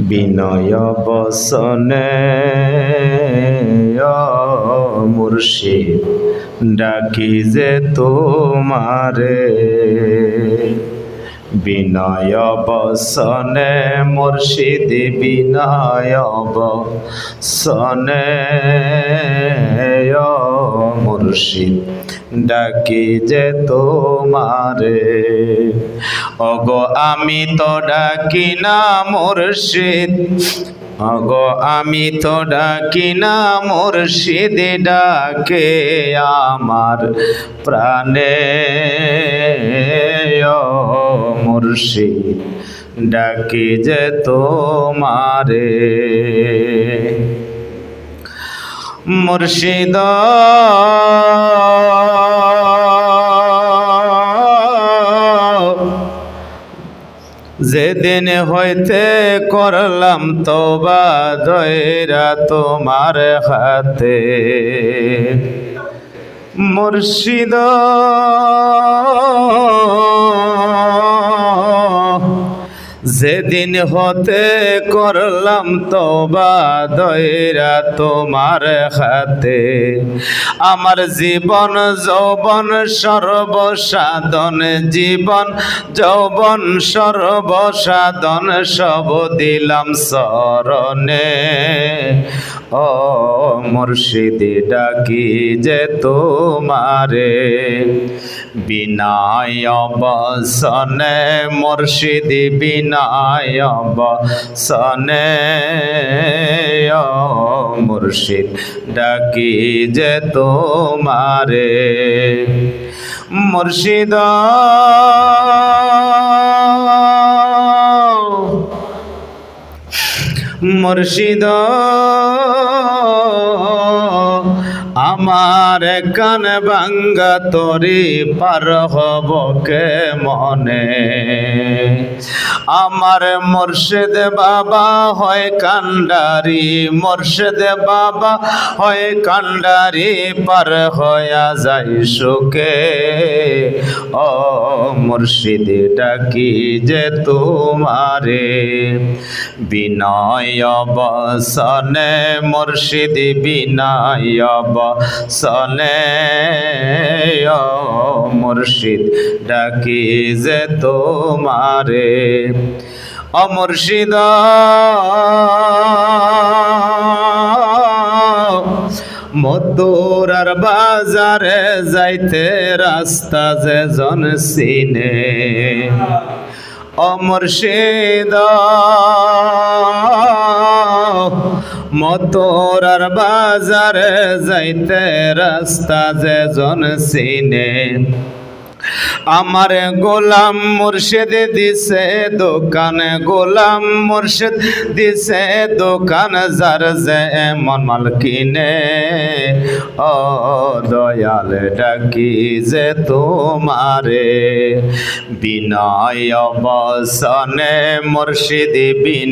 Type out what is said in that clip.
বিনয় বসনে মুর্শিদ, ডাকি যে তোমারে। বিনয় বসনে, মুর্শিদ, বিনয় বসনে মুর্শিদ, ডাকি যে তোমারে। অগো আমি তো ডাকি না মুর্শিদ। অগো আমি তো ডাকি না মুর্শিদ, ডাকে আমার প্রাণে মুর্শিদ। ডাকি যে তোমারে। মুর্শিদ যেদিন হইতে করলাম তোবা দয়রা তোমার হাতে। মুর্শিদ যেদিন হতে করলাম তোবা দয়রা তোমার হাতে। আমার জীবন, যৌবন, সর্বসাধন জীবন, যৌবন, সর্বসাধন সব দিলাম স্মরণে ও মুর্শিদি ডাকি যে তোমারে? বিনায় বসনে মুর্শিদি বিনায় বসনে ও মুর্শিদ, ডাকি যে তোমারে। মুর্শিদ মুর্শিদ আমার কান বাঙ্গা তরি পার হব কে মনে? আমার মুর্শিদ বাবা হয় কান্ডারি, মুর্শিদ বাবা হয় কান্ডারি, পার হয়া যাই সুখে। মুর্শিদ ডাকি যে তোমারে। বিনয় বসনে মুর্শিদ, বিনয় বসনে ও মুর্শিদ ডাকি যে তোমারে। ও মুর্শিদ মধুরার বাজারে যাইতে রাস্তা যে জন সিনে অমর্ষিদ মতোরার বাজারে যাইতে রাস্তা যে জন সিনে আমার গোলাম মুর্শিদ দিছে দোকান, গোলাম মুর্শিদ দিছে দোকান, যার যে মন মাল কিনে। ও দয়াল ডাকি যে তোমারে, বিনয় বসনে মুর্শিদ বিন